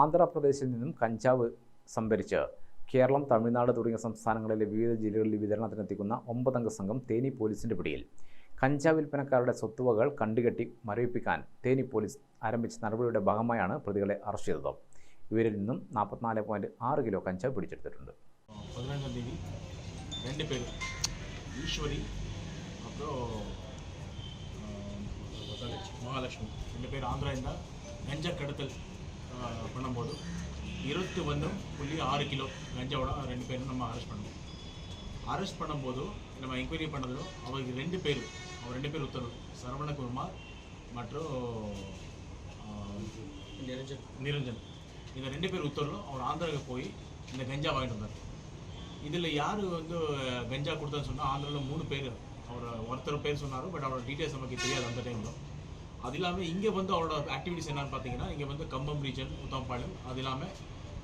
ആന്ധ്രാപ്രദേശിൽ നിന്നും കഞ്ചാവ് സംഭരിച്ച് കേരളം തമിഴ്നാട് തുടങ്ങിയ സംസ്ഥാനങ്ങളിലെ വിവിധ ജില്ലകളിൽ വിതരണത്തിനെത്തിക്കുന്ന ഒമ്പതംഗ സംഘം തേനി പോലീസിന്റെ പിടിയിൽ. കഞ്ചാവ് വിൽപ്പനക്കാരുടെ സ്വത്തുവകൾ കണ്ടുകെട്ടി മരവിപ്പിക്കാൻ തേനി പോലീസ് ആരംഭിച്ച നടപടിയുടെ ഭാഗമായാണ് പ്രതികളെ അറസ്റ്റ് ചെയ്തത്. ഇവരിൽ നിന്നും നാൽപ്പത്തിനാല് പോയിന്റ് ആറ് കിലോ കഞ്ചാവ് പിടിച്ചെടുത്തിട്ടുണ്ട്. പേര് മഹാലക്ഷ്മി എന്റെ പേര് ആന്ധ്ര എന്താ കടത്തൽ இருபத்தி ஒன்று புள்ளி ஆறு கிலோ கஞ்சாவோட ரெண்டு பேரும் நம்ம அரெஸ்ட் பண்ணோம். அரெஸ்ட் பண்ணும்போது நம்ம என்கொயரி பண்ணதிலும் அவருக்கு ரெண்டு பேர் அவர் ரெண்டு பேர் உத்தரவு சரவணகுமார் மற்றும் நிரஞ்சன். நிரஞ்சன். இந்த ரெண்டு பேர் உத்தரவும் அவர் ஆந்திராவுக்கு போய் இந்த கஞ்சா வாங்கிட்டு வந்தார். இதில் யார் வந்து கஞ்சா கொடுத்தான்னு சொன்னால் ஆந்திராவில் மூணு பேர். அவர் ஒருத்தர் பேர் சொன்னார் பட் அவரோட டீட்டெயில்ஸ் நமக்கு தெரியாது அந்த டைமில் அது இல்லாமல் இங்கே வந்து அவரோட ஆக்டிவிட்டிஸ் என்னன்னு பார்த்தீங்கன்னா இங்கே வந்து கம்பம் ரீஜன் உத்தமபாளையம் அது இல்லாமல்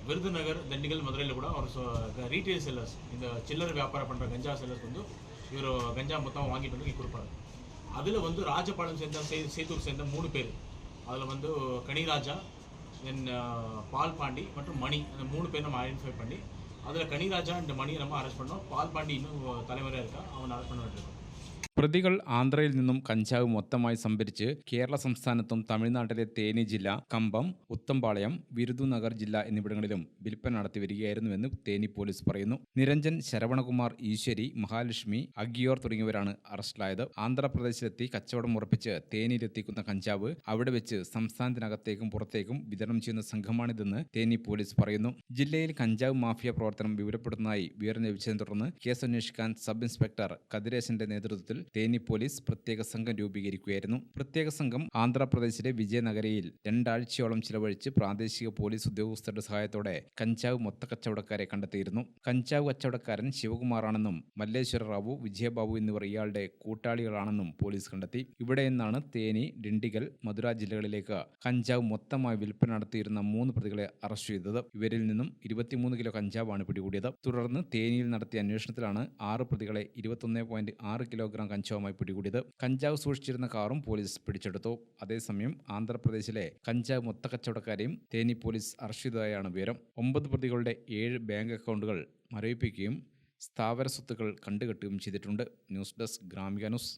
விருதுநகர் திண்டுக்கல் மதுரையில் கூட அவர் ரீட்டைல் செல்லர்ஸ் இந்த சில்லறை வியாபாரம் பண்ணுற கஞ்சா செல்லர்ஸ் வந்து இவர் கஞ்சா மொத்தம் வாங்கிட்டு வந்து இங்க கொடுப்பாரு. அதில் வந்து ராஜபாளையம் சேர்ந்த சே சேத்தூர் சேர்ந்த மூணு பேர். அதில் வந்து கனிராஜா தென் பால் பாண்டி மற்றும் மணி அந்த மூணு பேர் நம்ம ஐடென்டிஃபை பண்ணி அதில் கனிராஜா அண்ட் மணியை நம்ம அரெஸ்ட் பண்ணோம். பால் பாண்டி இன்னும் தலைவராக இருக்கா? அவனை அரெஸ்ட் பண்ண வேண்டியிருக்கோம் പ്രതികൾ ആന്ധ്രയിൽ നിന്നും കഞ്ചാവ് മൊത്തമായി സംഭരിച്ച് കേരള സംസ്ഥാനത്തും തമിഴ്നാട്ടിലെ തേനി ജില്ല കമ്പം ഉത്തമ്പാളയം വിരുദുനഗർ ജില്ല എന്നിവിടങ്ങളിലും വിൽപ്പന നടത്തി വരികയായിരുന്നുവെന്ന് തേനി പോലീസ് പറയുന്നു. നിരഞ്ജൻ ശരവണകുമാർ ഈശ്വരി മഹാലക്ഷ്മി അഗിയോർ തുടങ്ങിയവരാണ് അറസ്റ്റിലായത്. ആന്ധ്രാപ്രദേശിലെത്തി കച്ചവടം ഉറപ്പിച്ച് തേനിയിലെത്തിക്കുന്ന കഞ്ചാവ് അവിടെ വെച്ച് സംസ്ഥാനത്തിനകത്തേക്കും പുറത്തേക്കും വിതരണം ചെയ്യുന്ന സംഘമാണിതെന്ന് തേനി പോലീസ് പറയുന്നു. ജില്ലയിൽ കഞ്ചാവ് മാഫിയ പ്രവർത്തനം വിവരപ്പെടുന്നതായി വിവരം ലഭിച്ചതിനെ തുടർന്ന് കേസ് അന്വേഷിക്കാൻ സബ് ഇൻസ്പെക്ടർ കതിരേശന്റെ നേതൃത്വത്തിൽ തേനി പോലീസ് പ്രത്യേക സംഘം രൂപീകരിക്കുകയായിരുന്നു. പ്രത്യേക സംഘം ആന്ധ്രാപ്രദേശിലെ വിജയനഗരയിൽ രണ്ടാഴ്ചയോളം ചിലവഴിച്ച് പ്രാദേശിക പോലീസ് ഉദ്യോഗസ്ഥരുടെ സഹായത്തോടെ കഞ്ചാവ് മൊത്തക്കച്ചവടക്കാരെ കണ്ടെത്തിയിരുന്നു. കഞ്ചാവ് കച്ചവടക്കാരൻ ശിവകുമാറാണെന്നും മല്ലേശ്വര റാവു വിജയബാബു എന്നിവർ ഇയാളുടെ കൂട്ടാളികളാണെന്നും പോലീസ് കണ്ടെത്തി. ഇവിടെ നിന്നാണ് തേനി ഡിണ്ടിഗൽ മധുര ജില്ലകളിലേക്ക് കഞ്ചാവ് മൊത്തമായി വിൽപ്പന നടത്തിയിരുന്ന മൂന്ന് പ്രതികളെ അറസ്റ്റ് ചെയ്തത്. ഇവരിൽ നിന്നും ഇരുപത്തിമൂന്ന് കിലോ കഞ്ചാവാണ് പിടികൂടിയത്. തുടർന്ന് തേനിയിൽ നടത്തിയ അന്വേഷണത്തിലാണ് ആറ് പ്രതികളെ ഇരുപത്തൊന്ന് കിലോഗ്രാം കഞ്ചാവുമായി പിടികൂടിയത്. കഞ്ചാവ് സൂക്ഷിച്ചിരുന്ന കാറും പോലീസ് പിടിച്ചെടുത്തു. അതേസമയം ആന്ധ്രാപ്രദേശിലെ കഞ്ചാവ് മൊത്തക്കച്ചവടക്കാരെയും തേനി പോലീസ് അറസ്റ്റ് ചെയ്തതായാണ് വിവരം. ഒമ്പത് പ്രതികളുടെ ഏഴ് ബാങ്ക് അക്കൗണ്ടുകൾ മരവിപ്പിക്കുകയും സ്ഥാവര സ്വത്തുക്കൾ കണ്ടുകെട്ടുകയും ചെയ്തിട്ടുണ്ട്. News desk Gramika news.